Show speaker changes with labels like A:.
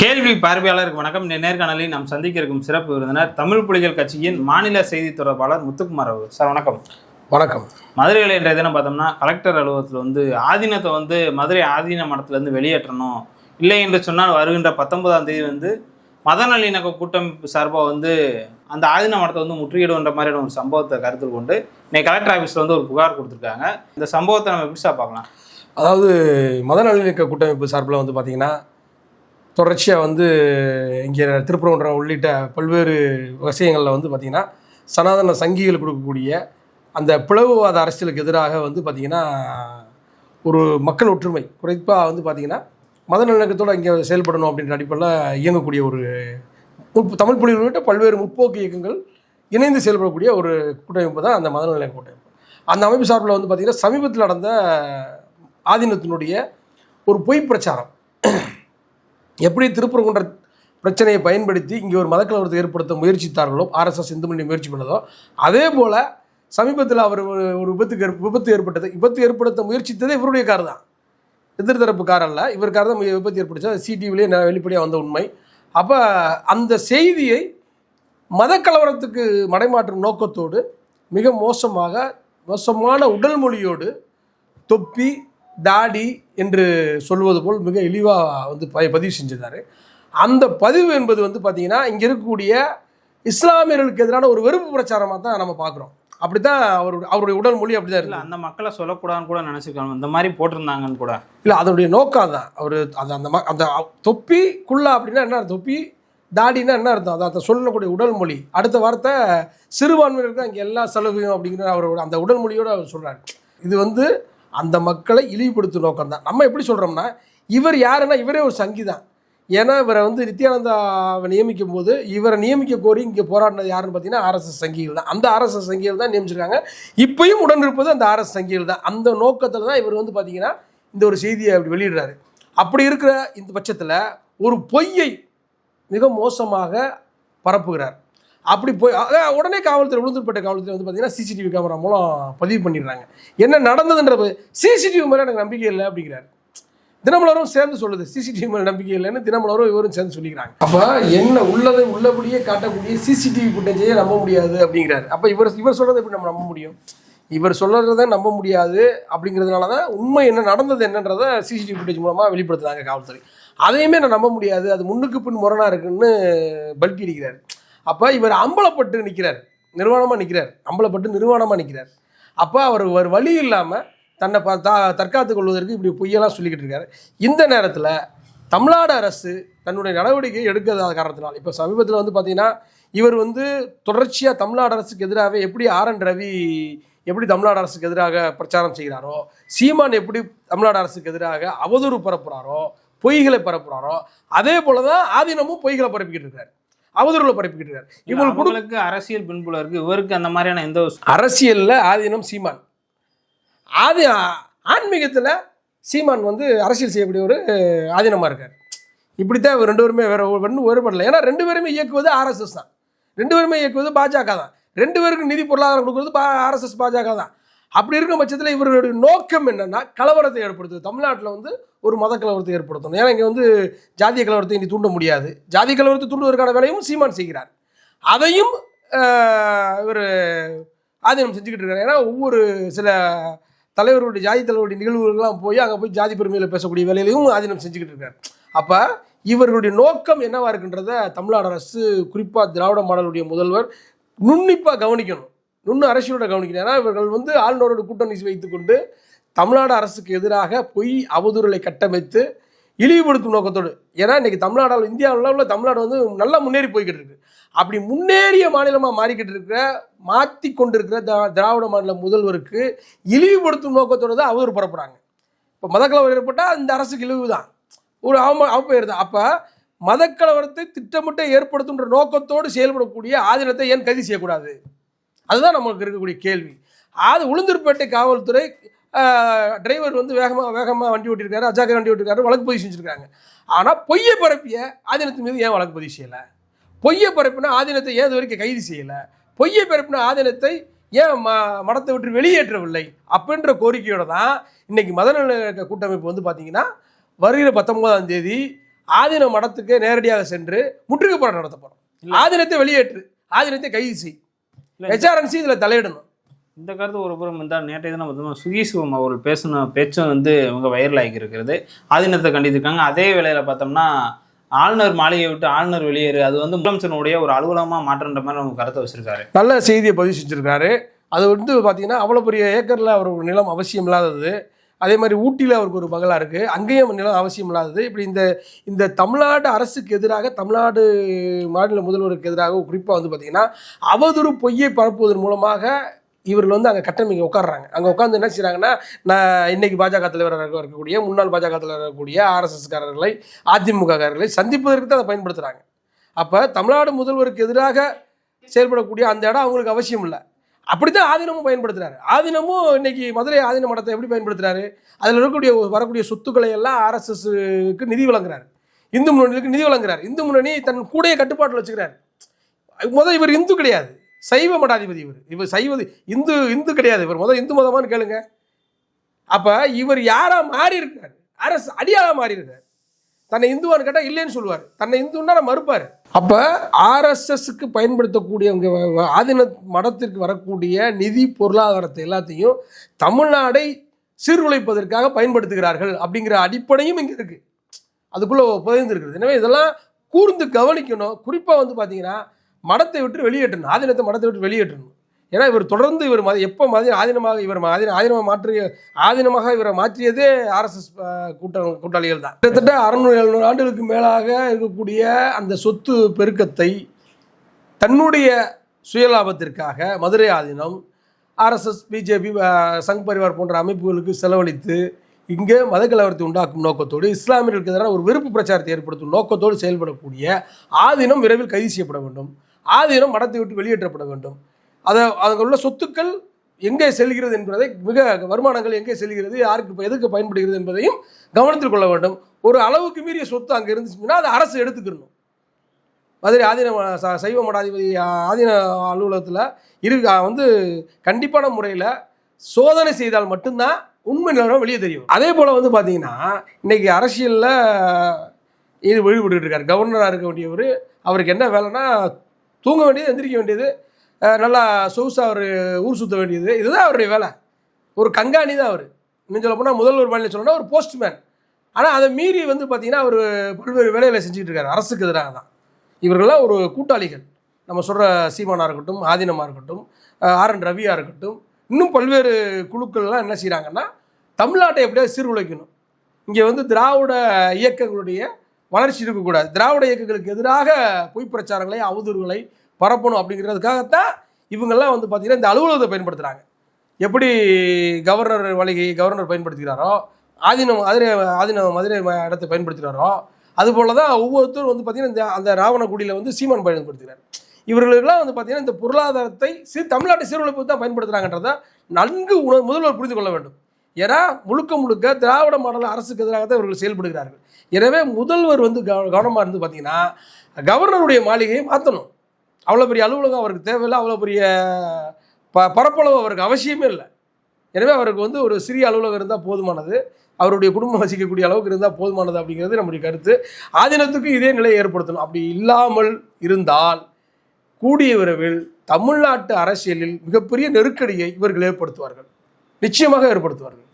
A: கேள்வி பார்வையாளருக்கு வணக்கம். நேர்காணலில் நாம் சந்திக்க இருக்கும் சிறப்பு விருந்தினர் தமிழ் புலிகள் கட்சியின் மாநில செய்தி தொடர்பாளர் முத்துக்குமார் அவர் சார் வணக்கம்.
B: வணக்கம்.
A: மதுரையில் இன்றைய தினம் பார்த்தோம்னா கலெக்டர் அலுவலகத்தில் வந்து ஆதீனத்தை வந்து மதுரை ஆதீன மடத்துலேருந்து வெளியேற்றணும். இல்லை என்று சொன்னால் வருகின்ற பத்தொன்பதாம் தேதி வந்து மத நல்லிணக்க கூட்டமைப்பு சார்பாக வந்து அந்த ஆதீன மடத்தை வந்து முற்றுகையிடுன்ற மாதிரியான ஒரு சம்பவத்தை கருத்தில் கொண்டு இன்னைக்கு கலெக்டர் ஆஃபீஸில் வந்து ஒரு புகார் கொடுத்துருக்காங்க. இந்த சம்பவத்தை நம்ம எப்படி பார்க்கலாம்?
B: அதாவது மத நல்லிணக்க கூட்டமைப்பு சார்பில் வந்து பார்த்திங்கன்னா தொடர்ச்சியாக வந்து இங்கே திருப்பரங்குன்றம் உள்ளிட்ட பல்வேறு விஷயங்களில் வந்து பார்த்திங்கன்னா சனாதன சங்கிகள் கொடுக்கக்கூடிய அந்த பிளவுவாத அரசியலுக்கு எதிராக வந்து பார்த்திங்கன்னா ஒரு மக்கள் ஒற்றுமை குறிப்பாக வந்து பார்த்திங்கன்னா மத நல்லிணக்கத்தோடு இங்கே செயல்படணும் அப்படின்ற அடிப்படையில் இயங்கக்கூடிய ஒரு தமிழ் புலிகள் உள்ளிட்ட பல்வேறு முற்போக்கு இயக்கங்கள் இணைந்து செயல்படக்கூடிய ஒரு கூட்டமைப்பு தான் அந்த மத நல்லிணக்க கூட்டமைப்பு. அந்த அமைப்பு சார்பில் வந்து பார்த்திங்கன்னா சமீபத்தில் நடந்த ஆதீனத்தினுடைய ஒரு பொய் பிரச்சாரம். எப்படி திருப்பரங்குன்ற பிரச்சனையை பயன்படுத்தி இங்கே ஒரு மதக்கலவரத்தை ஏற்படுத்த முயற்சித்தார்களோ ஆர்எஸ்எஸ் இந்து மணி முயற்சி பண்ணதோ அதே போல் சமீபத்தில் அவர் ஒரு விபத்துக்கு ஏற்ப- விபத்து ஏற்பட்டது. விபத்து ஏற்படுத்த முயற்சித்ததே இவருடைய கார் தான் எதிர்த்தரப்பு கார் அல்ல இவர் கார் தான் விபத்து ஏற்படுச்சு அது சிடிவிலே வெளிப்படையாக வந்த உண்மை. அப்போ அந்த செய்தியை மதக்கலவரத்துக்கு மடைமாற்றும் நோக்கத்தோடு மிக மோசமாக மோசமான உடல் மொழியோடு தொப்பி தாடி என்று சொல்வது போல் மிக இழிவாக வந்து ப பதிவு செஞ்சிருந்தார். அந்த பதிவு என்பது வந்து பார்த்திங்கன்னா இங்கே இருக்கக்கூடிய இஸ்லாமியர்களுக்கு எதிரான ஒரு வெறுப்பு பிரச்சாரமாக தான் நம்ம பார்க்குறோம் அப்படி தான் அவர் அவருடைய உடல் மொழி அப்படி தான்
A: இல்லை அந்த மக்களை சொல்லக்கூடாதுன்னு கூட நினச்சிருக்காங்க. இந்த மாதிரி போட்டிருந்தாங்கன்னு கூட.
B: இல்லை அதனுடைய நோக்கம் தான் அவர் அந்த அந்த அந்த தொப்பி குள்ளா அப்படின்னா என்ன அர்த்தம்? தொப்பி தாடின்னா என்ன அர்த்தம்? அதை அதை சொல்லக்கூடிய உடல் மொழி. அடுத்த வார்த்தை சிறுபான்மையினருக்கு இங்கே எல்லா சலுகையும் அப்படிங்கிற அவரோட அந்த உடல் மொழியோடு அவர் சொல்கிறார் இது வந்து அந்த மக்களை இழிவுபடுத்தும் நோக்கம் தான் நம்ம எப்படி சொல்கிறோம்னா இவர் யாருன்னா இவரே ஒரு சங்கி தான் ஏன்னா இவரை வந்து நித்யானந்தாவை நியமிக்கும் போது இவரை நியமிக்க கோரி இங்கே போராடினது யாருன்னு பார்த்தீங்கன்னா ஆர்எஸ்எஸ் சங்கிகள் தான். அந்த ஆர்எஸ்எஸ் சங்கிகள் தான் நியமிச்சிருக்காங்க. இப்பயும் உடன் இருப்பது அந்த ஆர்எஸ் சங்கிகள் தான். அந்த நோக்கத்தில் தான் இவர் வந்து பார்த்தீங்கன்னா இந்த ஒரு செய்தியை அப்படி வெளியிடுறாரு. அப்படி இருக்கிற இந்த பட்சத்தில் ஒரு பொய்யை மிக மோசமாக பரப்புகிறார். அப்படி போய் அதான் உடனே காவல்துறை உளுந்தூர்பேட்டை காவல்துறை வந்து பார்த்தீங்கன்னா சிசிடிவி கேமரா மூலம் பதிவு பண்ணிடுறாங்க. என்ன நடந்ததுன்றது சிசிடிவி மேலே எனக்கு நம்பிக்கை இல்லை அப்படிங்கிறார். தினமலரும் சேர்ந்து சொல்லுது சிசிடிவி மேலே நம்பிக்கை இல்லைன்னு தினமலரும் இவரும் சேர்ந்து சொல்லிக்கிறாங்க. அப்போ என்ன உள்ளதை உள்ளபடியே காட்டக்கூடிய சிசிடிவி ஃபுட்டேஜையே நம்ப முடியாது அப்படிங்கிறாரு. அப்போ இவர் இவர் சொல்கிறத எப்படி நம்ம நம்ப முடியும்? இவர் சொல்கிறத நம்ப முடியாது அப்படிங்கிறதுனால தான் உண்மை என்ன நடந்தது என்னன்றதை சிசிடிவி ஃபுட்டேஜ் மூலமாக வெளிப்படுத்துகிறாங்க காவல்துறை. அதையுமே நான் நம்ப முடியாது. அது முன்னுக்கு பின் முரணாக இருக்குன்னு பல்கி அடிக்கிறார். அப்போ இவர் அம்பலப்பட்டு நிற்கிறார் நிர்வாணமாக நிற்கிறார் அம்பலப்பட்டு நிர்வாணமாக நிற்கிறார் அப்போ அவர் ஒரு வழி இல்லாமல் தன்னை ப தா தற்காத்துக் கொள்வதற்கு இப்படி பொய்யெல்லாம் சொல்லிக்கிட்டு இருக்காரு. இந்த நேரத்தில் தமிழ்நாடு அரசு தன்னுடைய நடவடிக்கை எடுக்காத காரணத்தினால் இப்போ சமீபத்தில் வந்து பார்த்தீங்கன்னா இவர் வந்து தொடர்ச்சியாக தமிழ்நாடு அரசுக்கு எதிராக எப்படி ஆர் என் ரவி எப்படி தமிழ்நாடு அரசுக்கு எதிராக பிரச்சாரம் செய்கிறாரோ சீமான் எப்படி தமிழ்நாடு அரசுக்கு எதிராக அவதூறு பரப்புகிறாரோ பொய்களை பரப்புகிறாரோ அதே போல தான் ஆதீனமும் பொய்களை பரப்பிக்கிட்டு இருக்காரு. அவதூறுகளை பரப்பிக்கிட்டு இருக்காரு இவங்களுக்கு
A: அரசியல் பின்புலம் இருக்கு. இவருக்கு அந்த மாதிரியான எந்த
B: அரசியலில் ஆதீனம் சீமான். ஆதி ஆன்மீகத்தில் சீமான் வந்து அரசியல் செய்யக்கூடிய ஒரு ஆதீனமாக இருக்கார். இப்படித்தான் இவர் ரெண்டு பேருமே வேற ஒன்றும் வேறுபடல. ஏன்னா ரெண்டு பேருமே இயக்குவது ஆர்எஸ்எஸ் தான். ரெண்டு பேருமே இயக்குவது பாஜக தான். ரெண்டு பேருக்கு நிதி பொருளாதாரம் கொடுக்குறது பா ஆர்எஸ்எஸ் பாஜக தான். அப்படி இருக்கும் பட்சத்தில் இவர்களுடைய நோக்கம் என்னன்னா கலவரத்தை ஏற்படுத்துது தமிழ்நாட்டில் வந்து ஒரு மத கலவரத்தை ஏற்படுத்தணும். ஏன்னா இங்கே வந்து ஜாதிய கலவரத்தை இனி தூண்ட முடியாது. ஜாதிய கலவரத்தை தூண்டுவதற்கான வேலையும் சீமான் செய்கிறார். அதையும் இவர் ஆதீனம் செஞ்சுக்கிட்டு இருக்காரு. ஏன்னா ஒவ்வொரு சில தலைவர்களுடைய ஜாதி தலைவருடைய நிகழ்வுகள்லாம் போய் அங்கே போய் ஜாதி பெருமையில் பேசக்கூடிய வேலையிலையும் ஆதீனம் செஞ்சுக்கிட்டு இருக்காரு. அப்போ இவர்களுடைய நோக்கம் என்னவா இருக்குன்றத தமிழ்நாடு அரசு குறிப்பாக திராவிட மாடலுடைய முதல்வர் நுண்ணிப்பாக கவனிக்கணும். நுண்ணு அரசியலோட கவனிக்கிறேன். இவர்கள் வந்து ஆளுநரோட கூட்டணி வைத்துக்கொண்டு தமிழ்நாடு அரசுக்கு எதிராக பொய் அவதூறுகளை கட்டமைத்து இழிவுபடுத்தும் நோக்கத்தோடு ஏன்னா இன்னைக்கு தமிழ்நாடு இந்தியாவில் உள்ள தமிழ்நாடு வந்து நல்லா முன்னேறி போய்கிட்டு இருக்கு. அப்படி முன்னேறிய மாநிலமாக மாறிக்கிட்டு இருக்கிற மாற்றி கொண்டிருக்கிற திரா- திராவிட மாநில முதல்வருக்கு இழிவுபடுத்தும் நோக்கத்தோடு தான் அவதூறு புறப்படுறாங்க. இப்போ மதக்கலவரம் ஏற்பட்டால் இந்த அரசுக்கு இழிவு தான். ஒரு அவம அவப்பெயர் தான் அப்போ மதக்கலவரத்தை திட்டமிட்ட ஏற்படுத்துன்ற நோக்கத்தோடு செயல்படக்கூடிய ஆதீனத்தை ஏன் கைது செய்யக்கூடாது? அதுதான் நமக்கு இருக்கக்கூடிய கேள்வி. அது உளுந்தூர்பேட்டை காவல்துறை டிரைவர் வந்து வேகமாக வேகமாக வண்டி ஓட்டியிருக்காரு அஜாக்கிர வண்டி ஓட்டிருக்காரு வழக்கு பதிவு செஞ்சுருக்காங்க. ஆனால் பொய்யை பரப்பிய ஆதீனத்தின் மீது ஏன் வழக்கு பதிவு செய்யலை? பொய்யை பரப்பின ஆதீனத்தை ஏன் இது வரைக்கும் கைது செய்யலை? பொய்யை பரப்பின ஆதீனத்தை ஏன் ம மடத்தை விட்டு வெளியேற்றவில்லை? அப்படின்ற கோரிக்கையோட தான் இன்னைக்கு மதநல கூட்டமைப்பு வந்து பார்த்தீங்கன்னா வருகிற பத்தொன்பதாம் தேதி ஆதீன மடத்துக்கு நேரடியாக சென்று முற்றுகை போராட்டம் நடத்த
A: இல்ல.
B: ஆதீனத்தை வெளியேற்று ஆதீனத்தை கைது செய். ஹெச்ஆர்என்சி இதுல தலையிடணும்.
A: இந்த கருத்து ஒரு புறம் இருந்தால் நேற்றைய தினம் பார்த்தோம்னா சுகீசுவம் அவர்கள் பேசின பேச்சும் வந்து இவங்க வைரல் ஆகி இருக்கிறது. ஆதீனத்தை கண்டித்திருக்காங்க. அதே வேளையில் பார்த்தோம்னா ஆளுநர் மாளிகையை விட்டு ஆளுநர் வெளியேறு அது வந்து முதலமைச்சனுடைய ஒரு அலுவலகமாக மாற்றன்ற மாதிரி அவங்க கருத்தை வச்சிருக்காரு.
B: நல்ல செய்தியை பதிவு செஞ்சிருக்காரு. அது வந்து பார்த்தீங்கன்னா அவ்வளோ பெரிய ஏக்கரில் அவருக்கு நிலம் அவசியம் இல்லாதது. அதே மாதிரி ஊட்டியில் அவருக்கு ஒரு பங்களா இருக்குது அங்கேயும் நிலம் அவசியம் இல்லாதது. இப்படி இந்த இந்த தமிழ்நாடு அரசுக்கு எதிராக தமிழ்நாடு மாநில முதல்வருக்கு எதிராக குறிப்பாக வந்து பார்த்தீங்கன்னா அவதூறு பொய்யை பரப்புவதன் மூலமாக இவர்கள் வந்து அங்கே கட்டமைக்க உட்கார்றாங்க. அங்கே உட்காந்து என்ன செய்கிறாங்கன்னா நான் இன்னைக்கு பாஜக தலைவராக இருக்கக்கூடிய முன்னாள் பாஜக தலைவராக இருக்கக்கூடிய ஆர்எஸ்எஸ்காரர்களை அதிமுககாரர்களை சந்திப்பதற்கு தான் அதை பயன்படுத்துகிறாங்க அப்போ தமிழ்நாடு முதல்வருக்கு எதிராக செயல்படக்கூடிய அந்த இடம் அவங்களுக்கு அவசியம் இல்லை. அப்படித்தான் ஆதீனமும் பயன்படுத்துறாரு. ஆதீனமும் இன்னைக்கு மதுரை ஆதீன மடத்தை எப்படி பயன்படுத்துறாரு? அதில் இருக்கக்கூடிய வரக்கூடிய சொத்துக்களை எல்லாம் ஆர்எஸ்எஸ்க்கு நிதி வழங்குறாரு. இந்து முன்னணிக்கு நிதி வழங்குறாரு. இந்து முன்னணி தன் கூடைய கட்டுப்பாட்டில் வச்சுக்கிறாரு. முதல் இவர் இந்து கிடையாது. சைவ மடாதிபதி இவர். இவர் சைவது இந்து இந்து கிடையாது. இவர் முதல் இந்து மதமான்னு கேளுங்க. அப்போ இவர் யாராக மாறி இருக்கார் அரசு அடியாளா மாறி இருக்கார் தன்னை இந்துவான்னு கேட்டால் இல்லைன்னு சொல்லுவார். தன்னை இந்துன்னா நான் மறுப்பார். அப்போ ஆர்எஸ்எஸ்க்கு பயன்படுத்தக்கூடிய இங்க ஆதீன மடத்திற்கு வரக்கூடிய நிதி பொருளாதாரத்தை எல்லாத்தையும் தமிழ்நாடை சீர்குலைப்பதற்காக பயன்படுத்துகிறார்கள் அப்படிங்கிற அடிப்படையும் இங்கே இருக்குது அதுக்குள்ளே புதைந்திருக்கிறது. எனவே இதெல்லாம் கூர்ந்து கவனிக்கணும். குறிப்பாக வந்து பார்த்தீங்கன்னா மடத்தை விட்டு வெளியேற்றணும். ஆதீனத்தை மடத்தை விட்டு வெளியேற்றணும். ஏன்னா இவர் தொடர்ந்து இவர் மத எப்போ மத ஆதீனமாக இவர் ஆதீன ஆதீனமாக மாற்றிய ஆதீனமாக இவரை மாற்றியதே ஆர்எஸ்எஸ் கூட்ட கூட்டாளிகள் தான். கிட்டத்தட்ட அறநூறு எழுநூறு ஆண்டுகளுக்கு மேலாக இருக்கக்கூடிய அந்த சொத்து பெருக்கத்தை தன்னுடைய சுயலாபத்திற்காக மதுரை ஆதீனம் ஆர்எஸ்எஸ் பிஜேபி சங் பரிவார் போன்ற அமைப்புகளுக்கு செலவழித்து இங்கே மதக்கலவரத்தை உண்டாக்கும் நோக்கத்தோடு இஸ்லாமியர்களுக்கு எதிரான ஒரு வெறுப்பு பிரச்சாரத்தை ஏற்படுத்தும் நோக்கத்தோடு செயல்படக்கூடிய ஆதீனம் விரைவில் கைது செய்யப்பட வேண்டும். ஆதீனம் மடத்தை விட்டு வெளியேற்றப்பட வேண்டும். அதை அதில் உள்ள சொத்துக்கள் எங்கே செல்கிறது என்பதை மிக வருமானங்கள் எங்கே செல்கிறது யாருக்கு எதுக்கு பயன்படுகிறது என்பதையும் கவனத்தில் கொள்ள வேண்டும். ஒரு அளவுக்கு மீறிய சொத்து அங்கே இருந்துச்சுன்னா அதை அரசு எடுத்துக்கணும் மதுரை ஆதீன ச- சைவ மடாதிபதி ஆதீன அலுவலகத்தில் இரு வந்து கண்டிப்பான முறையில் சோதனை செய்தால் மட்டும்தான் உண்மை நிலவரம் வெளியே தெரியும். அதே போல் வந்து பார்த்தீங்கன்னா இன்றைக்கி அரசியலில் இது வழிபட்டுக்கிட்டு இருக்கார். கவர்னராக இருக்க வேண்டியவர் அவருக்கு என்ன வேலைன்னா தூங்க வேண்டியது எந்திரிக்க வேண்டியது நல்லா சொகுசாக அவர் ஊர் சுற்ற வேண்டியது. இதுதான் அவருடைய வேலை. ஒரு கங்காணி தான் அவர். இன்னும் சொல்ல போனால் முதல்வர் மாநிலம் சொல்லணும்னா ஒரு போஸ்ட்மேன் ஆனால் அதை மீறி வந்து பார்த்தீங்கன்னா அவர் பல்வேறு வேலைகளை செஞ்சுக்கிட்டு இருக்காரு. அரசுக்கு எதிராக தான். இவர்கள்லாம் ஒரு கூட்டாளிகள். நம்ம சொல்கிற சீமானாக இருக்கட்டும் ஆதீனமாக இருக்கட்டும் ஆர் என் ரவியாக இருக்கட்டும் இன்னும் பல்வேறு குழுக்கள்லாம் என்ன செய்கிறாங்கன்னா தமிழ்நாட்டை எப்படியாவது சீர்குலைக்கணும். இங்கே வந்து திராவிட இயக்கங்களுடைய வளர்ச்சி இருக்கக்கூடாது. திராவிட இயக்கங்களுக்கு எதிராக பொய் பிரச்சாரங்களை அவதூறுகளை பரப்பணும் அப்படிங்கிறதுக்காகத்தான் இவங்கெல்லாம் வந்து பார்த்திங்கன்னா இந்த அலுவலகத்தை பயன்படுத்துகிறாங்க எப்படி கவர்னர் வழிகை கவர்னர் பயன்படுத்துகிறாரோ ஆதீனம் மதுரை ஆதீன மதுரை இடத்தை பயன்படுத்துகிறாரோ அதுபோல தான் ஒவ்வொருத்தரும் வந்து பார்த்தீங்கன்னா இந்த அந்த ராவணகுடியில் வந்து சீமான் பயன்படுத்துகிறார். இவர்களுக்கெல்லாம் வந்து பார்த்தீங்கன்னா இந்த பொருளாதாரத்தை சீ தமிழ்நாட்டு சீரழிப்பு தான் பயன்படுத்துகிறாங்கன்றதை நன்கு உண முதல்வர் புரிந்து கொள்ள வேண்டும். ஏன்னா முழுக்க முழுக்க திராவிட மாடல் அரசுக்கு எதிராக தான் இவர்கள் செயல்படுகிறார்கள். எனவே முதல்வர் வந்து கவ கவனமாக இருந்து பார்த்தீங்கன்னா கவர்னருடைய மாளிகையை மாற்றணும் அவ்வளோ பெரிய அலுவலகம் அவருக்கு தேவையில்லை அவ்வளோ பெரிய ப பரப்பளவு அவருக்கு அவசியமே இல்லை. எனவே அவருக்கு வந்து ஒரு சிறிய அலுவலகம் இருந்தால் போதுமானது அவருடைய குடும்பம் வசிக்கக்கூடிய அளவுக்கு இருந்தால் போதுமானது அப்படிங்கிறது நம்முடைய கருத்து. ஆதீனத்துக்கு இதே நிலையை ஏற்படுத்தணும். அப்படி இல்லாமல் இருந்தால் கூடிய விரைவில் தமிழ்நாட்டு அரசியலில் மிகப்பெரிய நெருக்கடியை இவர்கள் ஏற்படுத்துவார்கள். நிச்சயமாக ஏற்படுத்துவார்கள்.